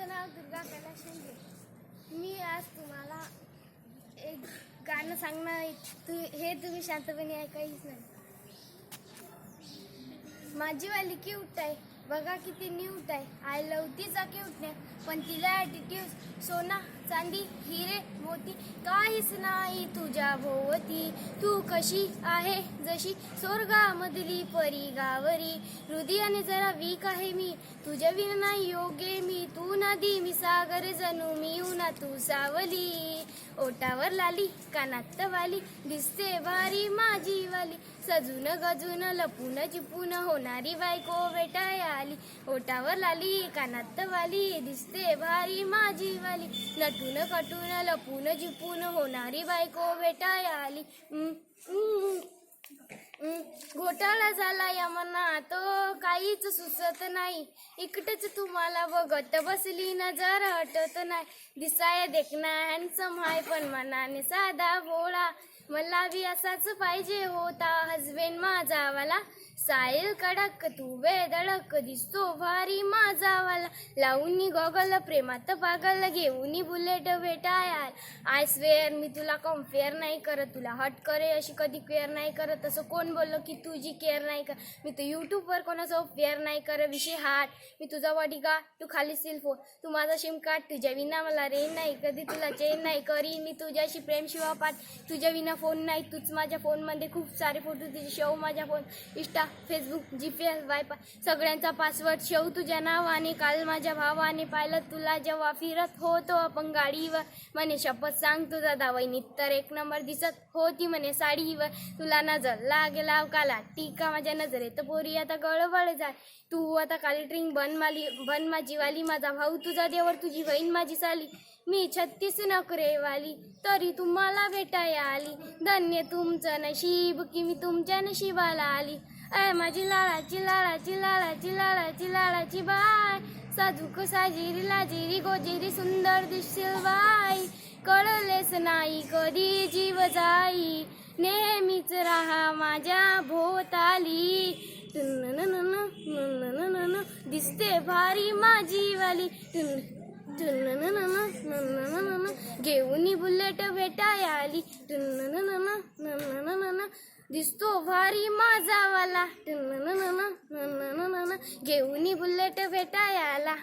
माझं नाव दुर्गा कैलास शिंदे मी आज तुम्हाला एक गाणं सांगणार आहे. तू हे तुम्ही शांतपणे ऐकायच नाही. माझी वाली क्यूट आहे. बघा किती न्यूट आहे. आय लव तिचा क्यूटने पण तिला ॲटिट्यूड सोना चांदी हिरे मोती काहीच नाही तुझ्या भोवती. तू कशी आहे? जशी स्वर्गामधली परी गावरी. हृदयाने जरा वीक आहे मी. तुझ्या विना नाही योग्य मी. तू नदी मी सागर जणू मी उना तू सावली. ओटावर लाली कानात वाली. दिसते भारी माझी वाली. सजून गजून लपून चिपून होणारी बायको भेटाय आली ओटावर लाली कानात वाली दिसते भारी माझी वाली. नटून कटून लपून जिपून होणारी बायको भेटाय आली. घोटाळा झाला या मना तो काहीच सुचत नाही. इकडेच तुम्हाला बघत बसली नजर हटत नाही. दिसाय देखना हॅन्सम हाय पण मनाने साधा भोळा. मला बी असाच पाहिजे होता हजबेंड माझा वाला. साईल कडक तू बेधडक दिसतो भारी माझावाला लावून गॉगल प्रेमात पागल घेऊनी बुलेट भेटायाल. आय स्वेअर मी तुला कंपेअर नाही करत तुला हट करे अशी कधी केअर नाही करत. तसं कोण बोललो की तुझी केअर नाही कर? मी तर यूट्यूबवर कोणाचं फेअर नाही कर विषय हाट मी तुझा वाटी का? तू खाली सिल फोन तू माझा शिम कार्ड तुझ्या विना मला रेन नाही. कधी तुला चेन नाही करी मी तुझ्याशी प्रेम शिवा पाठ. तुझ्या विना फोन नाही तूच माझ्या फोनमध्ये खूप सारे फोटो तुझे शेव माझ्या phone insta Facebook G P S wifi सगळ्यांचा पासवर्ड शेव तुझ्या नावाने काल माझ्या भावाने पाहिलं. तुला जेव्हा फिरत होतो आपण गाडीवर म्हणे शपथ सांग तुझा दावईनीत तर एक नंबर दिसत होती म्हणे साडीवर. तुला नजर लागला काला टीका माझ्या नजरेत. पोरी आता गळबळ जाय तू आता काली ड्रिंक बन माली बन माझी वाली. माझा भाऊ तुझा देवर तुझी बहीण माझी साली. मी छत्तीस नकरेवाली तरी तुम्हाला भेटाया आली. धन्य तुमचं नशीब की मी तुमच्या नशिबाला आली अय माझी लाळाची लाळाची लाळाची लाळाची लाळाची बाय साधूक साजिरी लाजिरी गोजिरी सुंदर दिसशील बाई कळलेच नाही कधी जीव जाई नेहमीच राहा माझ्या भोवताली दिसते भारी माझी वाली बुलेट भेटायाली दिसतो भारी माझावाला घेऊन बुलेट भेटायाला